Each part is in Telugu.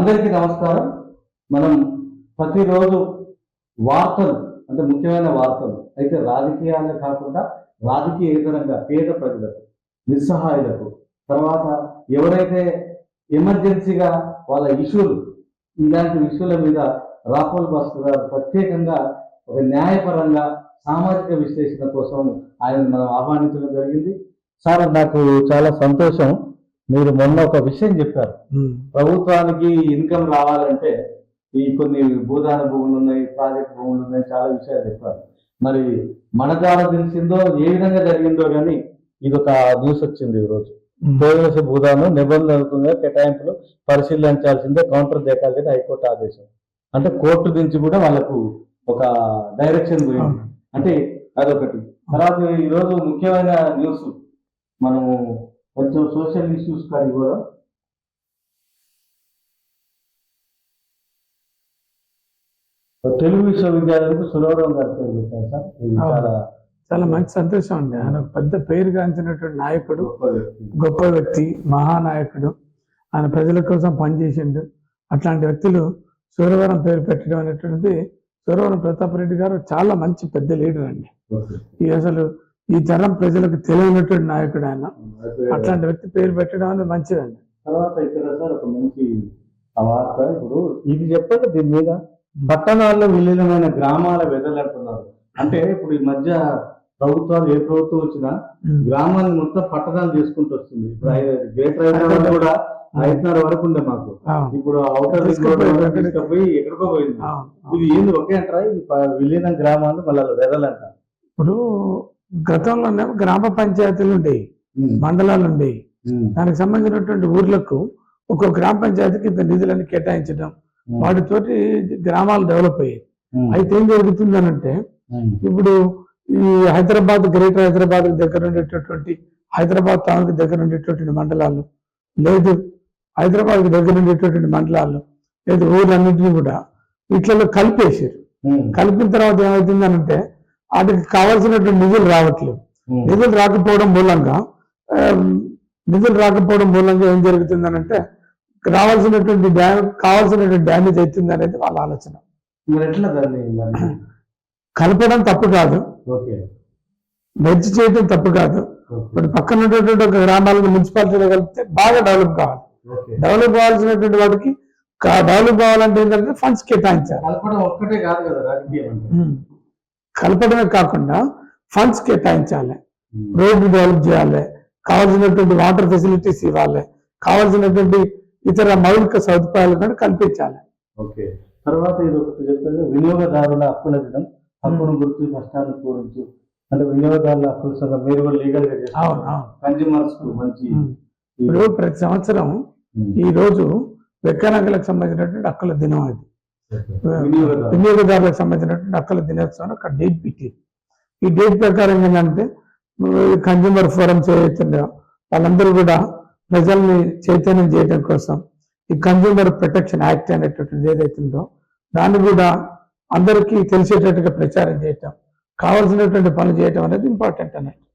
అందరికీ నమస్కారం. మనం ప్రతిరోజు వార్తలు అంటే ముఖ్యమైన వార్తలు అయితే రాజకీయాలే కాకుండా రాజకీయేతరంగా పేద ప్రజలకు నిస్సహాయులకు తర్వాత ఎవరైతే ఎమర్జెన్సీగా వాళ్ళ ఇష్యూలు ఇలాంటి ఇష్యూల మీద రాహుల్ భాస్కర్ గారు ప్రత్యేకంగా ఒక న్యాయపరంగా సామాజిక విశ్లేషణ కోసం ఆయన మనం ఆహ్వానించడం జరిగింది. సార్ నాకు చాలా సంతోషం. మీరు మొన్న ఒక విషయం చెప్పారు. ప్రభుత్వానికి ఇన్కమ్ రావాలంటే ఈ కొన్ని భూదాన భూములు ఉన్నాయి ప్రాజెక్ట్ భూములు ఉన్నాయి చాలా విషయాలు చెప్పారు. మరి మన ద్వారా తెలిసిందో ఏ విధంగా జరిగిందో కానీ ఇది ఒక న్యూస్ వచ్చింది ఈ రోజు తోయవలసి భూదానం నిబంధనలుగా కేటాయింపులు పరిశీలించాల్సిందే కౌంటర్ దేకాల్సిందే హైకోర్టు ఆదేశం. అంటే కోర్టు నుంచి కూడా వాళ్ళకు ఒక డైరెక్షన్ పోయింది. అంటే అదొకటి. తర్వాత ఈ రోజు ముఖ్యమైన న్యూస్. మనము కొంచెం సోషల్ ఇష్యూస్ కానీ కూడా. తెలుగు విశ్వవిద్యాలయానికి సురవరం గారి పేరు పెట్టారు సార్. చాలా చాలా మంచి సంతోషం అండి. ఆయన ఒక పెద్ద పేరుగాంచినటువంటి నాయకుడు గొప్ప వ్యక్తి. మహానాయకుడు. ఆయన ప్రజల కోసం పనిచేసిండు. అట్లాంటి వ్యక్తులు సూరవరం పేరు పెట్టడం అనేటువంటిది సూరవరం ప్రతాప్ రెడ్డి గారు చాలా మంచి పెద్ద లీడర్ అండి. ఈ అసలు ఈ తరం ప్రజలకు తెలియనటువంటి నాయకుడు ఆయన. అట్లాంటి వ్యక్తి పేరు పెట్టడం అనేది మంచిదండి. తర్వాత ఇక్కడ సార్ ఒక మంచి వార్త. ఇప్పుడు ఇది చెప్పండి దీని మీద. పట్టణాల్లో విలీనమైన గ్రామాల వెదలంటున్నారు అంటే ఇప్పుడు ఈ మధ్య ప్రభుత్వాలు ఏ ప్రభుత్వం వచ్చినా. గ్రామాన్ని మొత్తం పట్టణాలు చేసుకుంటూ వస్తుంది. ఇప్పుడు గ్రేటర్ హైదరాబాద్ కూడా ఐదున్నర వరకు ఉండే మాకు. ఇప్పుడు అవుటర్ రోడ్ ఎక్కడికి- పోయింది. ఇది ఏంది ఒకే అంటారా? ఇది విలీనం గ్రామాలు మళ్ళీ వెదలంట. ఇప్పుడు గతంలోనే గ్రామ పంచాయతీలు ఉండేవి మండలాలు ఉండేవి దానికి సంబంధించినటువంటి ఊర్లకు ఒక్కొక్క గ్రామ పంచాయతీకి ఇంత నిధులను కేటాయించడం వాటితోటి గ్రామాలు డెవలప్ అయ్యాయి. అయితే ఏం జరుగుతుంది అంటే ఇప్పుడు ఈ హైదరాబాద్ గ్రేటర్ హైదరాబాద్ దగ్గర ఉండేటటువంటి హైదరాబాద్ టౌన్కి దగ్గర ఉండేటటువంటి మండలాలు లేదు హైదరాబాద్ దగ్గర ఉండేటటువంటి మండలాలు లేదు ఊర్లన్నింటినీ కూడా వీటిలో కలిపేసారు కలిపిన తర్వాత ఏమవుతుంది అంటే వాటికి కావాల్సినటువంటి నిధులు రావట్లేదు. నిధులు రాకపోవడం మూలంగా నిధులు రాకపోవడం మూలంగా ఏం జరుగుతుంది అంటే రావాల్సినటువంటి డ్యామ్ కావాల్సినటువంటి డ్యామేజ్ అవుతుంది అనేది వాళ్ళ ఆలోచన. కలపడం తప్పు కాదు. మెర్జ్ చేయడం తప్పు కాదు. ఇప్పుడు పక్కన ఉన్నటువంటి ఒక గ్రామాలను మున్సిపాలిటీలో కలిపితే బాగా డెవలప్ కావాలి. డెవలప్ కావాల్సినటువంటి వాటికి డెవలప్ కావాలంటే ఏంటంటే ఫండ్స్ కేటాయించాలి. కలపడమే కాకుండా ఫండ్స్ కేటాయించాలి. రోడ్డు డెవలప్ చేయాలి. కావాల్సినటువంటి వాటర్ ఫెసిలిటీస్ ఇవ్వాలి. కావాల్సినటువంటి ఇతర మౌలిక సదుపాయాలు కూడా కల్పించాలి. ఓకే. తర్వాత ఇది ఒకటి చెప్పేది వినియోగదారుల హక్కుల దినం. హక్కును గుర్తు కష్టాన్ని పూరించు. అంటే వినియోగదారుల హక్కుల సంఘం మీరు కూడా లీగల్గా కన్జ్యూమర్స్ మంచి ఉమ్. ఇప్పుడు ప్రతి సంవత్సరం. ఈ రోజు వెక్కనగలకు సంబంధించినటువంటి హక్కుల దినం అది వినియోగదారులకు. సంబంధించినటువంటి హక్కుల దినోత్సవం ఒక డేట్ పెట్టారు. ఈ డేట్ ప్రకారం ఏంటంటే కన్జ్యూమర్ ఫోరమ్స్ ఏవైతుందో వాళ్ళందరూ కూడా ప్రజల్ని చైతన్యం చేయడం కోసం ఈ కన్జ్యూమర్ ప్రొటెక్షన్ యాక్ట్ అనేటువంటిది ఏదైతుందో దాన్ని కూడా అందరికీ తెలిసేటట్టుగా ప్రచారం చేయటం కావాల్సినటువంటి పనులు చేయటం అనేది ఇంపార్టెంట్ అన్నట్టు.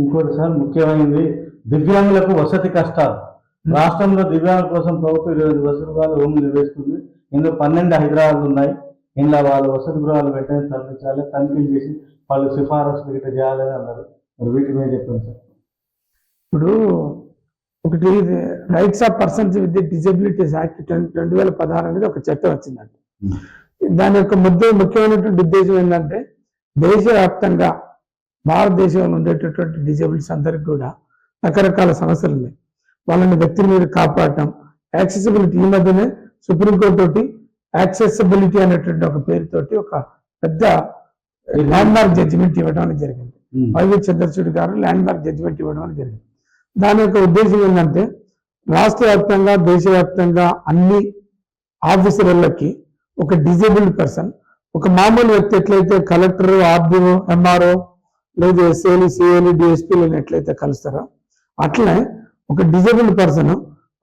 ఇంకోటి సార్ ముఖ్యమైనది దివ్యాంగులకు వసతి కష్టాలు. రాష్ట్రంలో దివ్యాంగుల కోసం ప్రభుత్వం ఇరవై ఐదు వసతి హోమ్ నిర్వహిస్తుంది ఇందులో పన్నెండు హైదరాబాద్ ఉన్నాయి. ఇందులో వాళ్ళ వసతి గృహాలు వెంటనే తరలించాలి తనిఖీలు చేసి వాళ్ళు సిఫారసులు గిట్ట చేయాలని అన్నారు. మరి వీటి మీద చెప్పండి సార్. ఇప్పుడు ఒకటి rights of persons with disabilities act రెండు వేల పదహారు అనేది ఒక చట్టం వచ్చిందండి. దాని యొక్క ముద్ద ముఖ్యమైనటువంటి ఉద్దేశం ఏంటంటే దేశవ్యాప్తంగా భారతదేశంలో ఉండేటటువంటి డిజబిలిటీస్ అందరికి కూడా రకరకాల సమస్యలు ఉన్నాయి. వాళ్ళని వ్యక్తుల మీద కాపాడటం యాక్సెసిబిలిటీ ఈ మధ్యనే సుప్రీంకోర్టు తోటి యాక్సెసిబిలిటీ అనేటువంటి ఒక పేరుతోటి ఒక పెద్ద ల్యాండ్ మార్క్ జడ్జిమెంట్ ఇవ్వడం అనేది జరిగింది. వైవి చంద్రచూడ్ గారు ల్యాండ్ మార్క్ జడ్జిమెంట్ ఇవ్వడం అనేది జరిగింది. దాని యొక్క ఉద్దేశం ఏంటంటే రాష్ట్ర వ్యాప్తంగా దేశవ్యాప్తంగా అన్ని ఆఫీసర్లకి ఒక డిజేబుల్డ్ పర్సన్ ఒక మామూలు వ్యక్తి ఎట్లయితే కలెక్టర్ ఆర్డీఓ ఎంఆర్ఓ లేదు ఎస్ఏలు సిఏలు డిఎస్పీలు ఎట్లయితే కలుస్తారో అట్లనే ఒక డిజేబుల్డ్ పర్సన్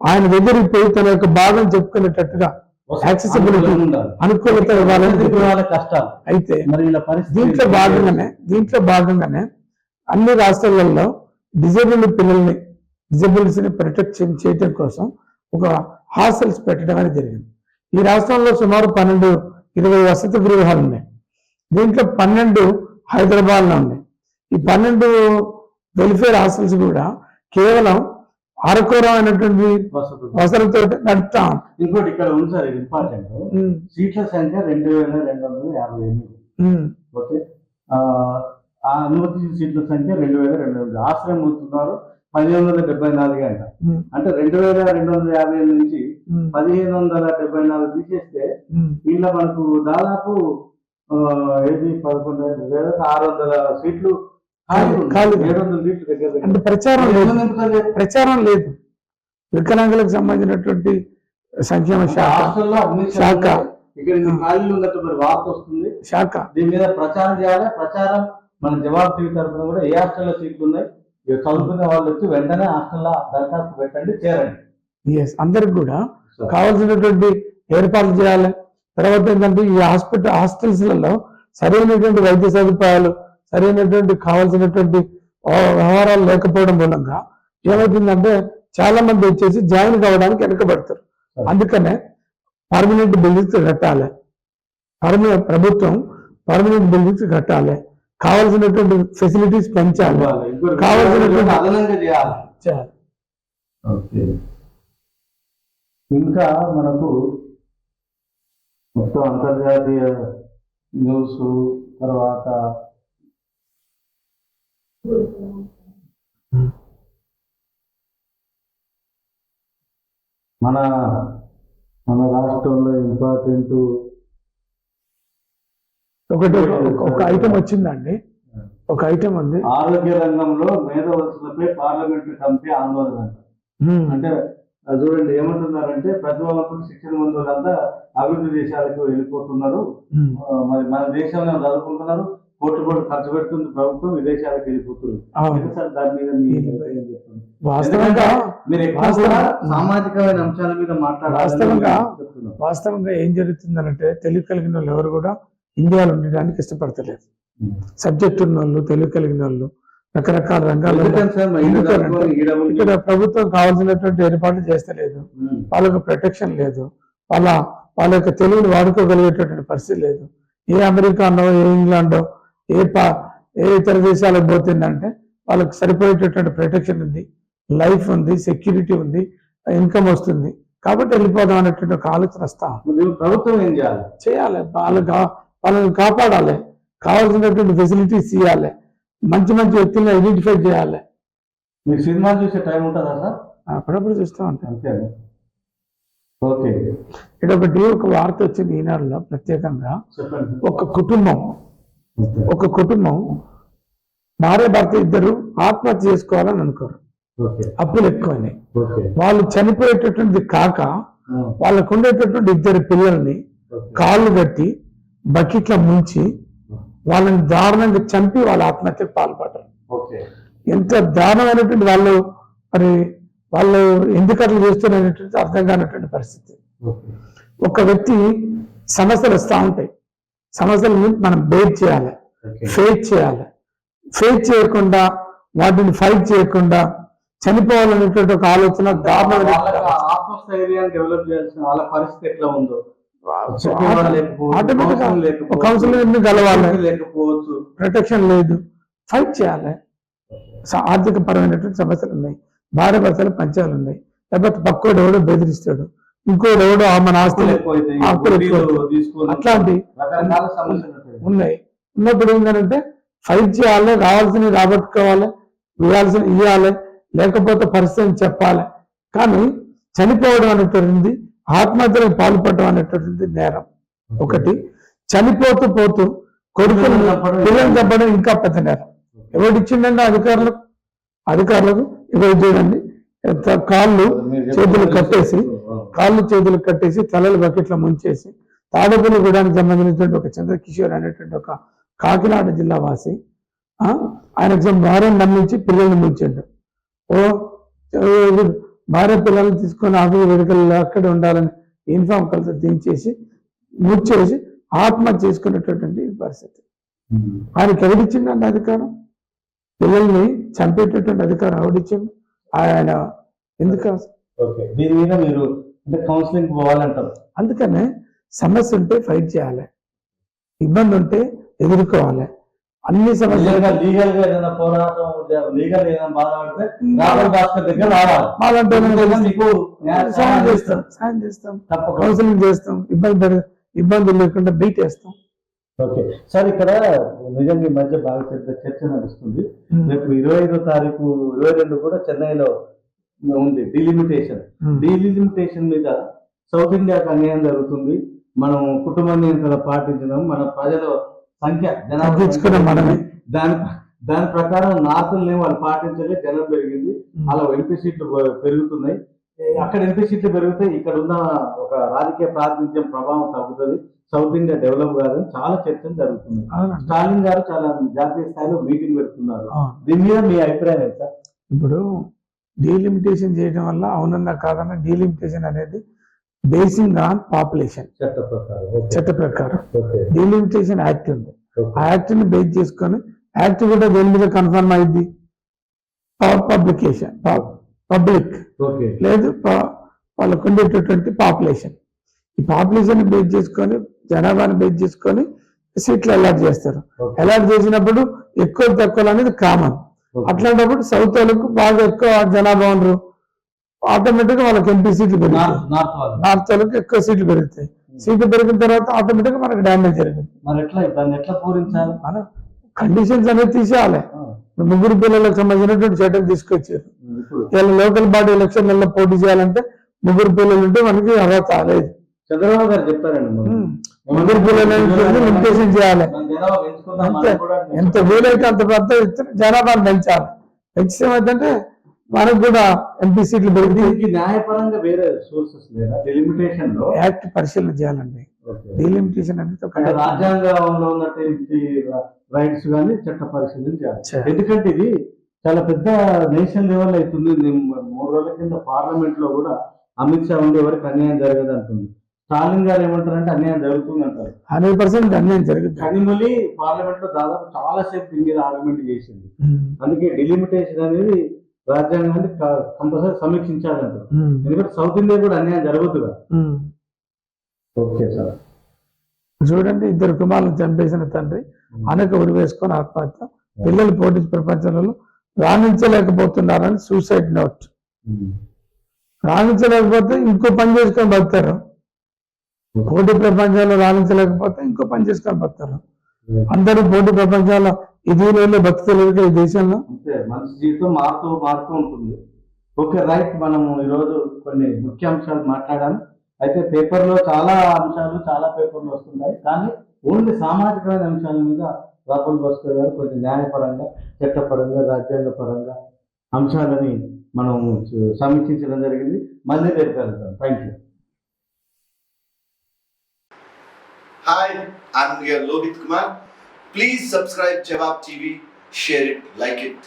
ఆయన దగ్గరికి పోయి తన యొక్క భాగం చెప్పుకునేటట్టుగా యాక్సెసిబిలిటీ. అనుకూలత ఇవ్వాలని కష్టాలు అయితే మరి ఇలా పరిస్థితి దీంట్లో భాగంగానే దీంట్లో భాగంగానే అన్ని రాష్ట్రాలలో డిజేబుల్డ్ పిల్లల్ని డిజబుల్స్ని ప్రొటెక్ట్ చేయడం కోసం ఒక హాస్టల్స్ పెట్టడం అనేది జరిగింది. ఈ రాష్ట్రంలో సుమారు పన్నెండు ఇరవై వసతి గృహాలు ఉన్నాయి. దీంట్లో పన్నెండు హైదరాబాద్లో ఉన్నాయి. ఈ పన్నెండు వెల్ఫేర్ హాస్టల్స్ కూడా కేవలం అరకూరమైనటువంటి. వసతులతో నడుపుతా. ఇంకోటి ఇక్కడ ఉంది సార్ ఇది ఇంపార్టెంట్ సీట్ల సంఖ్య రెండు వేల రెండు వందల యాభై ఎనిమిది. ఓకే? ఆ అనుమతించిన సీట్ల సంఖ్య రెండు వేల రెండు వందల ఆశ్రయం అవుతున్నారు పదిహేను వందల డెబ్బై నాలుగు అంట. అంటే రెండు వేల రెండు వందల యాభై ఎనిమిది నుంచి పదిహేను వందల డెబ్బై నాలుగు తీసేస్తే. దీనిలో మనకు దాదాపు ఏది? పదకొండు వేల ఆరు వందల సీట్లు అంటే ప్రచారం లేదు? ప్రచారం లేదు. వికలాంగులకు సంబంధించినటువంటి సంక్షేమ శాఖ. శాఖ. ఇక్కడ ఖాళీలు ఉన్నట్టు మరి వార్త వస్తుంది. శాఖ. దీని మీద ప్రచారం చేయాలి. ప్రచారం మన జవాబు టీవీ తరఫున కూడా ఏ హాస్టల్లో సీట్లు ఉన్నాయి? చదువుకునే వాళ్ళు వచ్చి వెంటనే హాస్టల్లో దరఖాస్తు పెట్టండి చేరండి. ఎస్ అందరికి కూడా కావాల్సినటువంటి ఏర్పాట్లు చేయాలి. తర్వాత ఏంటంటే ఈ హాస్పిటల్ హాస్టల్స్లలో సరైనటువంటి వైద్య సదుపాయాలు సరైనటువంటి కావాల్సినటువంటి వ్యవహారాలు లేకపోవడం మూలంగా ఏమవుతుందంటే చాలా మంది వచ్చేసి జాయిన్ కావడానికి వెనకబడతారు. అందుకనే పర్మనెంట్ బిల్డింగ్స్ కట్టాలి. పర్మనెంట్ ప్రభుత్వం పర్మనెంట్ బిల్డింగ్స్ కట్టాలి. కావాల్సినటువంటి ఫెసిలిటీస్ పెంచాలి. కావాల్సినటువంటి- ఇంకా మనకు మొత్తం అంతర్జాతీయ న్యూస్ తర్వాత మన మన రాష్ట్రంలో ఇంపార్టెంట్ ఒకటి ఒక- ఐటమ్ వచ్చిందండి. ఒక ఐటమ్ ఉంది. ఆరోగ్య రంగంలో మేధవలసులపై పార్లమెంటరీ కమిటీ ఆందోళన. అంట. చూడండి ఏమంటున్నారంటే ప్రతిభావంతులు శిక్షణ మందులంతా అభివృద్ధి దేశాలకు వెళ్ళిపోతున్నారు. మరి మన దేశంలో చదువుకుంటున్నారు. కోట్లు కోట్లు ఖర్చు పెడుతుంది ప్రభుత్వం విదేశాలకు వెళ్ళిపోతుంది. సార్ దాని మీద సామాజికమైన అంశాల మీద వాస్తవంగా. వాస్తవంగా ఏం జరుగుతుందనంటే తెలివి కలిగిన వాళ్ళు ఎవరు కూడా ఇండియాలో ఉండడానికి ఇష్టపడతలేదు. సబ్జెక్ట్ ఉన్న వాళ్ళు తెలివి కలిగిన వాళ్ళు రకరకాల రంగాల్లో ఇక్కడ ప్రభుత్వం కావాల్సినటువంటి ఏర్పాట్లు చేస్తలేదు. వాళ్ళకు ప్రొటెక్షన్ లేదు. వాళ్ళ వాళ్ళ యొక్క తెలివిని వాడుకోగలిగేటటువంటి పరిస్థితి లేదు. ఏ అమెరికానో ఏ ఇంగ్లాండో ఏ పా ఏ ఇతర దేశాలకు పోతుందంటే వాళ్ళకి సరిపోయేటటువంటి ప్రొటెక్షన్ ఉంది లైఫ్ ఉంది సెక్యూరిటీ ఉంది ఇన్కమ్ వస్తుంది. కాబట్టి వెళ్ళిపోదాం అనేటువంటి ఒక ఆలోచన వస్తా. మరి ప్రభుత్వం ఏం చేయాలి? చేయాలి. వాళ్ళు వాళ్ళని కాపాడాలి. కావాల్సినటువంటి ఫెసిలిటీస్ ఇవ్వాలి. మంచి మంచి వ్యక్తులను ఐడెంటిఫై చేయాలి. మీకు సినిమా చూసే టైం ఉంటుందా సార్? అప్పుడప్పుడు చూస్తూ ఉంటాను. అంతే ఓకే. ఇక్కడ ఒకటి ఒక వార్త వచ్చింది ఈనాడులో ప్రత్యేకంగా. ఒక కుటుంబం. ఒక కుటుంబం భార్య భర్త ఇద్దరు ఆత్మహత్య చేసుకోవాలని అనుకోరు. అప్పులు ఎక్కువైనాయి. ఓకే. వాళ్ళు చనిపోయేటటువంటి కాక వాళ్ళకు ఉండేటటువంటి ఇద్దరు పిల్లల్ని. కాళ్ళు కట్టి బకెట్ల ముంచి వాళ్ళని దారుణంగా చంపి వాళ్ళ ఆత్మహత్యకు పాల్పడ్డారు. ఎంత దారుణమైనటువంటి వాళ్ళు మరి వాళ్ళు ఎందుకు అట్లా చేస్తున్నారనేటువంటి అర్థం కానటువంటి పరిస్థితి. ఒక వ్యక్తి సమస్యలు వస్తూ ఉంటాయి. సమస్యలను మనం బేర్ చేయాలి. ఫేస్ చేయాలి. ఫేస్ చేయకుండా వాటిని ఫైట్ చేయకుండా చనిపోవాలనేటువంటి ఒక ఆలోచన వాళ్ళకి దారుణమైన ఆ ఆత్మస్థైర్యాన్ని డెవలప్ చేయాల్సిన వాళ్ళ పరిస్థితి ఎట్లా ఉందో? చెప్పేవాళ్ళు లేకపోవచ్చు, ఆటోమేటిక్ కౌన్సిలింగ్ కలవాలి ప్రొటెక్షన్ లేదు. ఫైట్ చేయాలి. స- ఆర్థిక పరమైనటువంటి సమస్యలు ఉన్నాయి. భార్య భర్తలు పంచాలు ఉన్నాయి లేకపోతే పక్కోడు ఎవడో బెదిరిస్తాడు. ఎవడో ఆ మన ఆస్తులు అట్లాంటి. ఉన్నాయి. ఉన్నప్పుడు ఏంటంటే ఫైట్ చేయాలి రావాల్సినవి రాబట్టుకోవాలి ఇవ్వాల్సిన ఇవ్వాలి లేకపోతే పరిస్థితిని చెప్పాలి. కానీ చనిపోవడం అనేటువంటిది ఆత్మహత్యలకు పాల్పడడం అనేటువంటిది నేరం. ఒకటి చనిపోతూ పోతూ కొడుకులు పిల్లలు చంపడం ఇంకా పెద్ద నేరం. ఎవరు ఇచ్చిండండి అధికారులకు? అధికారులకు చూడండి ఎంత కాళ్ళు చేతులు కట్టేసి కాళ్ళు చేతులు కట్టేసి తలలు బకెట్లో ముంచేసి తాడపల్లి గూడానికి సంబంధించినటువంటి ఒక చంద్రకిషోర్ అనేటువంటి ఒక కాకినాడ జిల్లా వాసి ఆ, ఆయనకు భార్యను నమ్మించి పిల్లల్ని ముంచాడు. ఓ భార్య పిల్లల్ని తీసుకొని ఆఫీస్ వేడుకల్లో అక్కడ ఉండాలని యూనిఫామ్ కలిసి దించేసి ముచ్చేసి ఆత్మహత్య చేసుకునేటటువంటి పరిస్థితి. ఆయనకి ఎవరిచ్చిండండి అధికారం? పిల్లల్ని చంపేటటువంటి అధికారం ఎవరిచ్చింది? ఆయన. ఎందుకు దీని మీద మీరు అంటే కౌన్సిలింగ్ పోవాలంటారు. అందుకనే సమస్య ఉంటే ఫైట్ చేయాలి. ఇబ్బంది ఉంటే ఎదుర్కోవాలి. అన్ని సమస్యలు లీగల్గా ఏదైనా పోరాటం లీగల్ ఏదైనా బాధపడితే రాహుల్ భాస్కర్ దగ్గర రావాలి. మాలంటే ఎందుకంటే మీకు న్యాయ సాయం చేస్తాం. సాయం చేస్తాం. కౌన్సిలింగ్ చేస్తాం. ఇబ్బంది ఇబ్బందులు లేకుండా బీట్ వేస్తాం. ఓకే. సార్ ఇక్కడ నిజంగా ఈ మధ్య బాగా పెద్ద చర్చ నడుస్తుంది. రేపు ఇరవై ఐదో తారీఖు ఇరవై రెండు కూడా చెన్నైలో ఉంది డిలిమిటేషన్ డిలిమిటేషన్ మీద సౌత్ ఇండియాకు అన్యాయం జరుగుతుంది. మనం కుటుంబ నియంత్రణ పాటించడం మన ప్రజల సంఖ్య జనాభా. దాని దాని ప్రకారం నార్తల్ని వాళ్ళు పాటించలే జనం పెరిగింది. అలా ఎంపీ సీట్లు పెరుగుతున్నాయి. అక్కడ ఎంపీ సీట్లు పెరిగితే ఇక్కడ ఉన్న ఒక రాజకీయ ప్రాతినిధ్యం ప్రభావం తగ్గుతుంది. సౌత్ ఇండియా డెవలప్ కాదని చాలా చర్చలు అవునండి. స్టాలిన్ గారు చాలా జాతీయ స్థాయిలో మీటింగ్ పెడుతున్నారు. దీని మీద మీ అభిప్రాయం ఏంటి సార్? ఇప్పుడు డీలిమిటేషన్ చేయడం వల్ల అవునన్నా కాదన్నా డీలిమిటేషన్ అనేది బేసింగ్ ఆన్ పాపులేషన్ చట్ట ప్రకారం. డీలిమిటేషన్ యాక్ట్ ఉంది. ఆ యాక్ట్ని బేస్ చేసుకొని యాక్ట్ కూడా దేని మీద కన్ఫర్మ్ అయింది? Publication public. లేదు ప- వాళ్ళకు ఉండేటటువంటి పాపులేషన్. ఈ పాపులేషన్ బేస్ చేసుకొని జనాభాని బేస్ చేసుకొని సీట్లు అలాట్ చేస్తారు. అలాట్ చేసినప్పుడు ఎక్కువ తక్కువ అనేది కామన్. అట్లాంటప్పుడు సౌత్ వాళ్ళకు బాగా ఎక్కువ జనాభా ఉండరు. ఆటోమేటిక్గా వాళ్ళకి ఎంపీ సీట్లు పెరుగుతాయి. నార్త్ నార్త్ వాళ్ళు. నార్త్ వాళ్ళకి ఎక్కువ సీట్లు పెరుగుతాయి. సీట్లు పెరిగిన తర్వాత ఆటోమేటిక్గా మనకు డ్యామేజ్ జరుగుతుంది. మరి ఎట్లా ఎట్లా పూరించాలి? కండిషన్స్ అనేది తీసేయాలి. ముగ్గురు పిల్లలకు సంబంధించినటువంటి చట్టం తీసుకొచ్చారు. ఇలా లోకల్ బాడీ ఎలక్షన్లలో పోటీ చేయాలంటే ముగ్గురు పిల్లలు ఉంటే మనకి అర్హత లేదు. చంద్రబాబు గారు చెప్పారండి. ముగ్గురు పిల్లలు లిమిటేషన్ చేయాలి పెంచుకుందాం, ఎంత వీలైతే అంత పెద్ద జనాభాను పెంచాలి. పెంచితే ఏమైందంటే మనకు కూడా ఎంపీ సీట్లు పెరిగి దీనికి న్యాయపరంగా వేరే సోర్సెస్ లేదా? యాక్ట్ పరిశీలన చేయాలండి. డీలిమిటేషన్ అనేది. రాజ్యాంగంలో ఉన్నటువంటి రైట్స్ కానీ చట్ట పరిశీలన చేయాలి. ఎందుకంటే ఇది చాలా పెద్ద నేషన్ లెవెల్ అవుతుంది మూడు రోజుల కింద పార్లమెంట్లో కూడా అమిత్ షా ఉండి ఎవరికి అన్యాయం జరగదు అంటుంది స్టాలిన్ గారు ఏమంటారంటే అన్యాయం జరుగుతుంది అంటారు హండ్రెడ్ పర్సెంట్ అన్యాయం జరుగుతుంది కనిమొలి పార్లమెంట్లో దాదాపు చాలా సేపు దీని మీద ఆర్గ్యుమెంట్ చేసింది. అందుకే డిలిమిటేషన్ అనేది రాజ్యాంగాన్ని కంపల్సరీ సమీక్షించాలంటారు. ఎందుకంటే సౌత్ ఇండియా కూడా అన్యాయం జరగదుగా ఉమ్. Okay sir. చూడండి ఇద్దరు కుమారులను చంపేసిన తండ్రి అనక ఉరి వేసుకొని ఆత్మహత్య. పిల్లలు పోటీ ప్రపంచంలో రాణించలేకపోతున్నారని సూసైడ్ నోట్ రాణించలేకపోతే ఇంకో పని చేసుకొని బతారు పోటీ ప్రపంచంలో రాణించలేకపోతే ఇంకో పని చేసుకొని బతారు అందరూ పోటీ ప్రపంచంలో ఇది లేదు బతుకుతలేదు ఈ దేశంలో? మనిషి జీవితం మారుతూ మారుతూ ఉంటుంది. ఓకే రైట్ మనం ఈరోజు కొన్ని ముఖ్య అంశాలు మాట్లాడాం అయితే పేపర్లో చాలా అంశాలు చాలా పేపర్లు వస్తున్నాయి కానీ ఓన్లీ సామాజికమైన అంశాల మీద రాహుల్ భాస్కర్ గారు కొంచెం న్యాయపరంగా చట్టపరంగా రాజ్యాంగ పరంగా అంశాలని మనం సమీక్షించడం జరిగింది మళ్ళీ రేపు కలుద్దాం thank you hi I'm your Lohit Kumar. Please subscribe Jawab TV, share it like it.